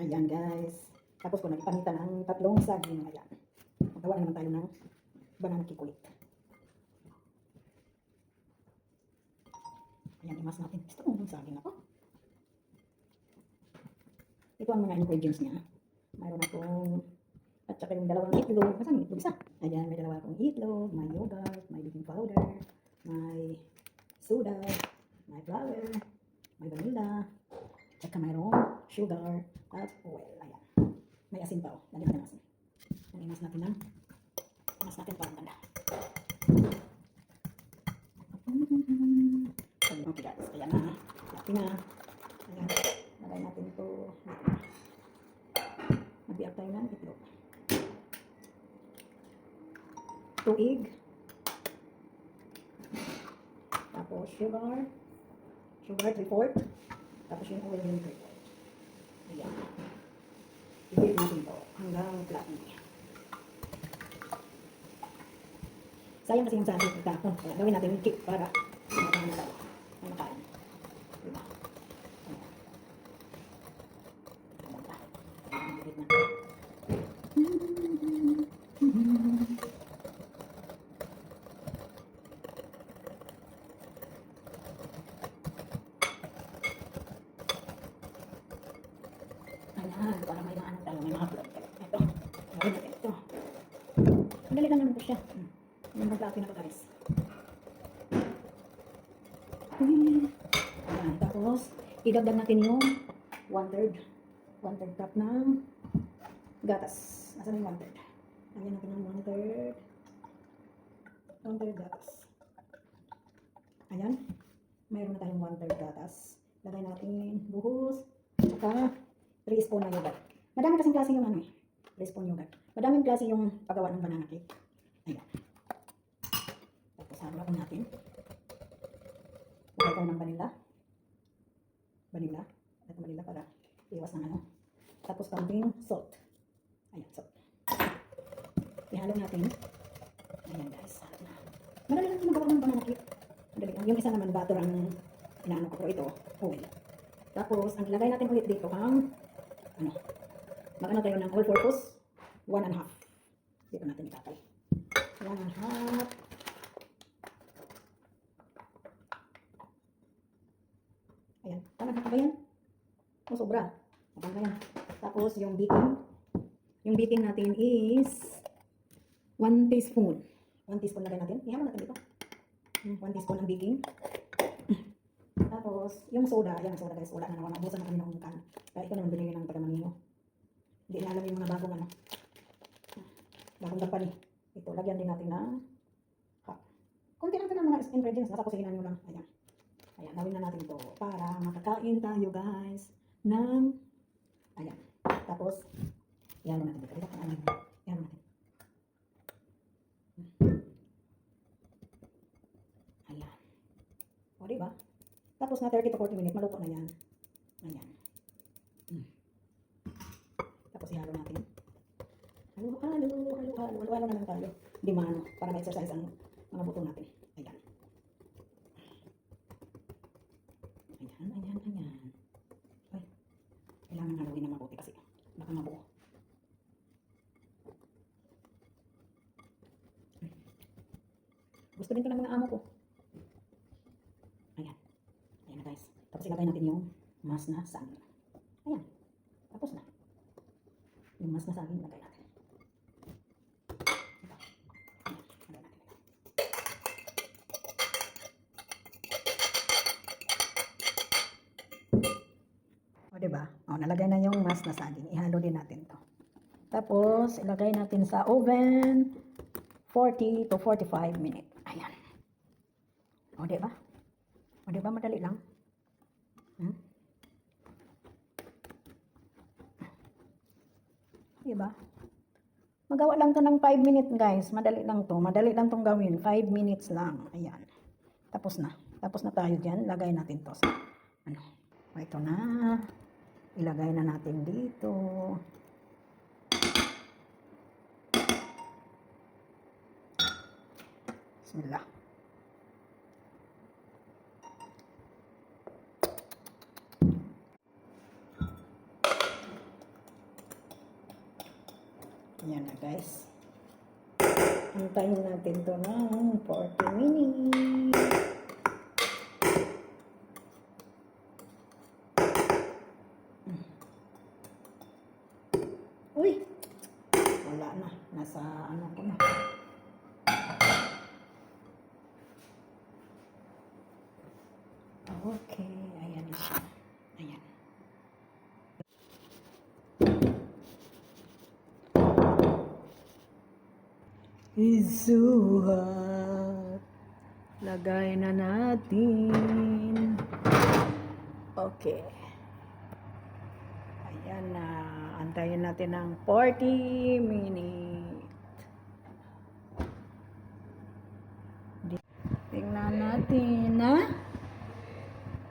Ayan guys. Tapos ko nagpanitan ng tatlong saging. Ayan. Magawa na naman tayo ng banana cake ulit. Ayan, imas natin. Gusto ko ng saging ako. Ito ang mga ingredients niya. Mayroon akong at saka yung dalawang itlog. Masang itlog isa? Ayan, may dalawa akong itlog, may yogurt, may baking powder, may soda, may flour, may vanilla, Tsaka mayroong sugar at oil. Ayan. May asin pa oh. Lagyan natin ng asin. Nanimas natin ng mas natin parang ganda. Okay guys. Ayan na. Laki na. Ayan. Lagay natin ito. Magbiyak tayo ng itlog. Tuig. Tapos sugar. Sugar, 3-4. Tapos yung oil yung 3 Ayan. I-beat natin to hanggang fluffy. Sayang kasi yung sabi ko gawin natin yung cake para makain na lang naman siya. Yung mag-fluffy na pagkaris. Ayan, tapos, idagdag natin yung one-third. One-third cup ng gatas. Asan yung one-third? Lagyan natin ng one-third. One-third gatas. Ayan. Mayroon na tayong one-third gatas. Lagay natin buhos. Saka 3 spoon na yogurt. Madami kasing klase yung ano eh. 3 spoon yogurt. Madaming klase yung paggawa ng banana cake. Ayan. Tapos harulan natin. Lagay tayo ng vanilla. Vanilla. Lagay ng vanilla para iwas ng ano. Tapos konting salt. Ayan, salt. Ihalo natin. Ayan guys. Madali lang magawa ng banana cake. Madali lang. Yung isa naman butter ang inaano ko. Pero ito, oil. Tapos, ang ilagay natin ulit dito ang ano, magano tayo ng all-purpose 1 and half. Hindi pa natin itatay. 1 and half. Ayan. Tama na ba yan? O, sobra. Tama na yan. Tapos, yung baking. Yung baking natin is 1 teaspoon. 1 teaspoon na natin. Iyaman natin dito. Hmm, 1 teaspoon ng baking. Tapos, yung soda. Ayan, soda guys. Wala na naman. Naubusan na kami ng umukan. Kahit ko naman binili ng taga-maningo. Hindi na alam yung mga bagong ano. Bagong company. Ito, lagyan din natin ng cup. Kunti lang ito ng mga ingredients. Nasa kusina nyo lang. Ayan. Ayan, gawin na natin ito para makakain tayo guys ng ayan. Tapos, ihalo natin dito. Ito, ayan. Ihalo natin. Ayan. O, diba? Tapos na 30 to 40 minutes, maluto na yan. Ayan. Mm. Tapos ihalo natin. Halo, halo, halo, halo, halo, halo na lang tayo. Di mano, para ma-exercise ang mga buto natin. Ayan. Ayan, ayan, ayan. Ay, kailangan haluin na mabuti kasi baka mabuo. Gusto din ito ng mga amo ko. Ayan. Ayan na guys. Tapos ilagay natin yung mas na saging. Ayan. Tapos na. Yung mas na saging ilagay natin. O, diba? O, nalagay na yung mas na saging. Ihalo din natin to. Tapos, ilagay natin sa oven 40 to 45 minutes. Ayan. O, diba? O, diba? Madali lang. Hmm? Diba? Magawa lang to ng 5 minutes, guys. Madali lang to. Madali lang tong gawin. 5 minutes lang. Ayan. Tapos na. Tapos na tayo dyan. Lagay natin to sa, ano. Ito na. Ilagay na natin dito. Bismillah. Ayan na guys. Antayin natin to ng 40 minutes. Uy! Wala na. Nasa ano ko na. Okay. Ayan na siya. Ayan. Isuhat. Lagay na natin. Okay. Ayan na. Antayin natin ng 40 minutes. Tingnan natin na.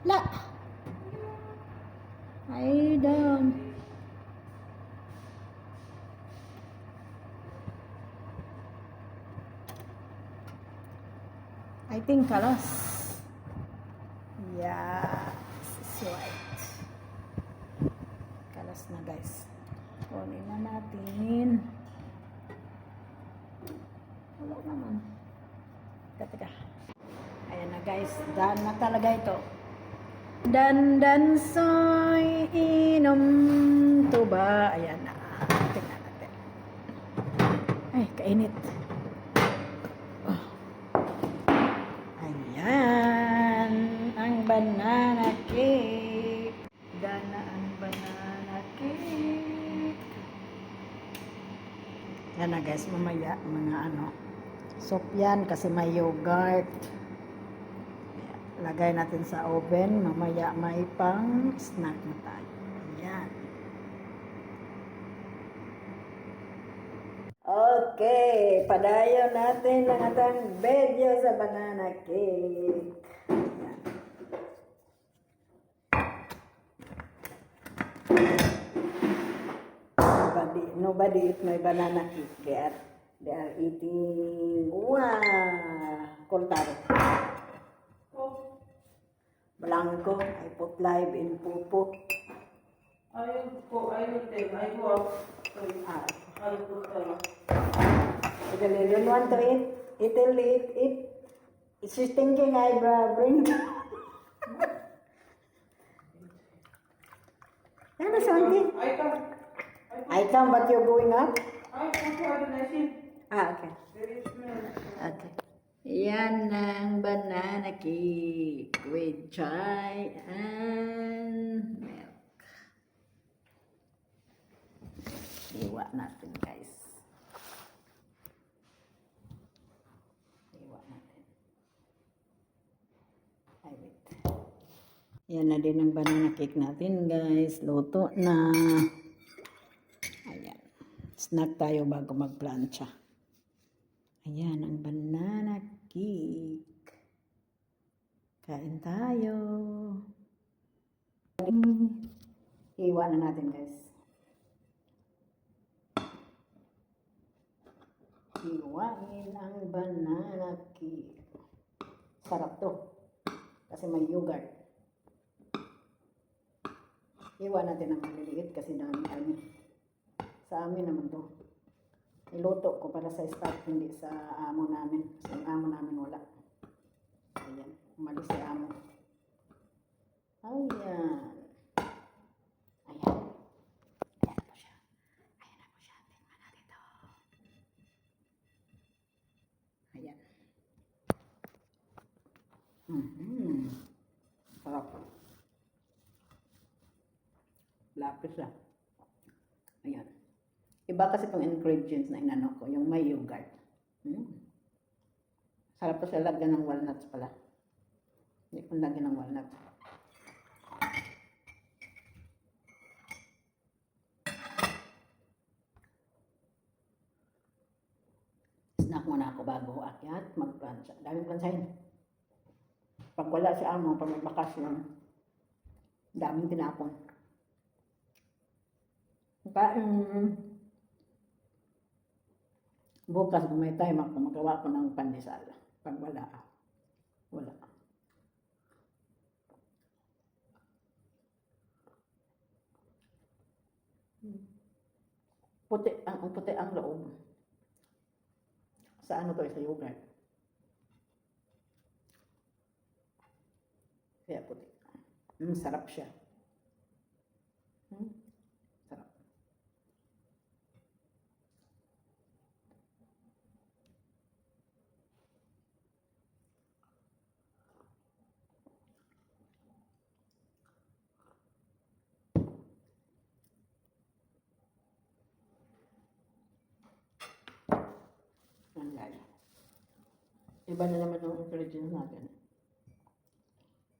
La. Ay, down. I think kalas. Yeah, this is white. Kalas na guys. Kunin na natin. Wala naman. Teka, teka. Ayan na guys. Done na talaga ito. Dandan soy inom tuba. Ayan na. Tingnan natin. Ay, kainit. Oh. Ayan. Ang banana cake. Dana ang banana cake. Yan na guys, mamaya mga ano. Soup yan kasi may yogurt. Lagay natin sa oven. Mamaya may pang snack na tayo. Ayan. Okay, padayon natin ang atang video sa banana cake. Nobody, nobody eat my banana cake. They are, they are eating, wow, koltaro. Blanco, I put live in pupo. Ayaw ko, ayaw din, ayaw Ah, ayaw ko tayo. if you don't want to eat, it will eat, eat. She's thinking I bring. Ano something? Ay ka, I come, but you're going up? Ah, okay. Okay. Yan ang banana cake with chai and milk. Iwa natin guys. Iwa natin. Ay, wait. Yan na din ang banana cake natin guys. Luto na. Snack tayo bago magplancha. Ayan ang banana cake. Kain tayo. Iwa na natin guys. Iwain ang banana cake. Sarap to. Kasi may yogurt. Iwan natin ang maliliit kasi dami kami. Sa amin naman to. Niluto ko para sa staff, hindi sa amo namin. Yung amo namin wala. Ayan, umalis si amo. Ayan. Ayan. Mm-hmm. Sarap. Lapis ah. Iba kasi itong ingredients na inano ko, yung may yogurt. Mm. Sarap pa siya lagyan ng walnuts pala. Hindi ko lagyan ng walnuts. Snack muna ako bago akyat, mag-plancha. Daming planchahin. Pag wala si amo, pag may bakasyon, daming tinapon. Kain. Bukas kung may time ako, magawa ko ng pandesal. Pag wala, wala. Puti, ang, puti ang loob. Sa ano to, sa yogurt. Kaya puti. Mm, sarap siya. Mm, sarap. Ang lalo. Iba na naman yung ingredients natin.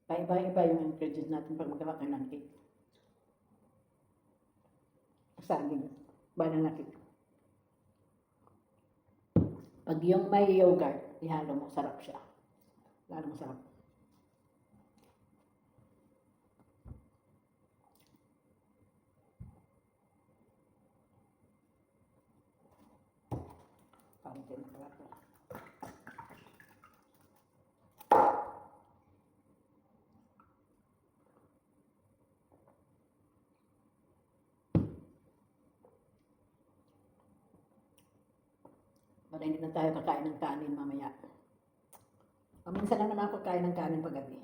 Paiba-iba yung ingredients natin pag magawa ka ng cake. Saging, banana cake. Pag yung may yogurt, ihalo mo, sarap siya. Lalo masarap. Kaunti na pala ito. Para hindi na tayo kakain ng kanin mamaya. Paminsan lang naman ako kakain ng kanin paggabi.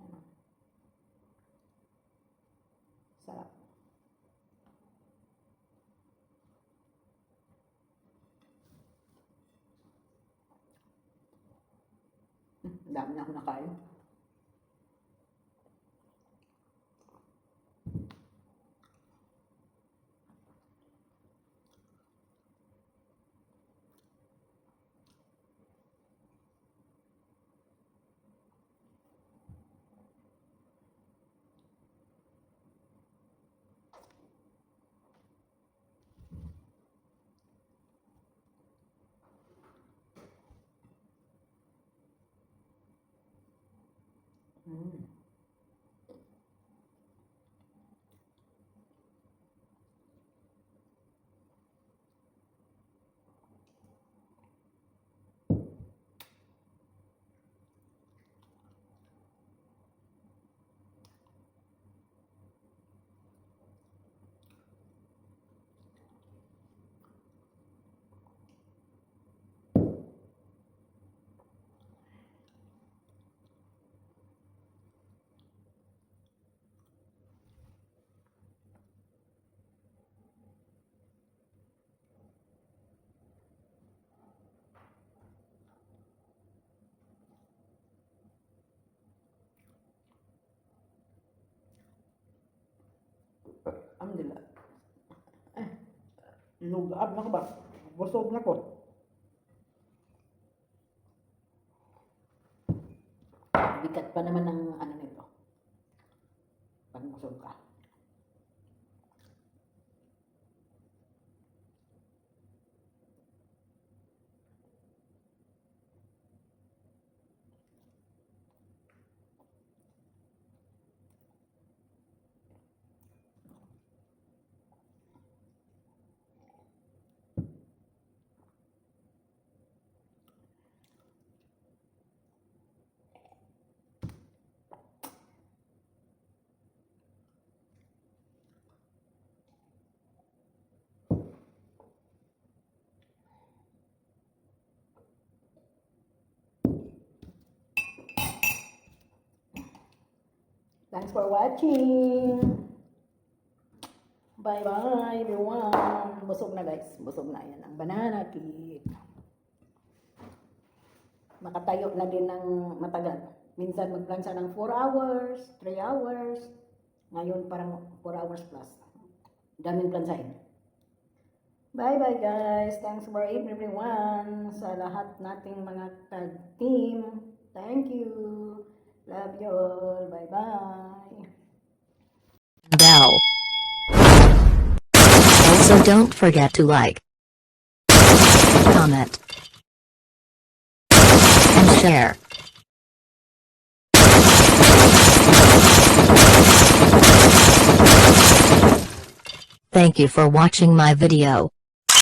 Ano? Sarap. Hmm, dami na ako nakain. Mm. Alhamdulillah. Eh, lugab na ko ba? Busog na ko. Bigat pa naman ng ano nito. Pag busog ka. Thanks for watching. Bye-bye, everyone. Busog na, guys. Busog na. Yan ang banana cake. Makatayo na din ng matagal. Minsan mag-plan siya ng 4 hours, 3 hours. Ngayon parang 4 hours plus. Daming plansahin. Bye-bye, guys. Thanks for everyone. Sa lahat nating mga tag team. Thank you. Love you all. Bye-bye. bell. Also don't forget to like, comment, and share. Thank you for watching my video.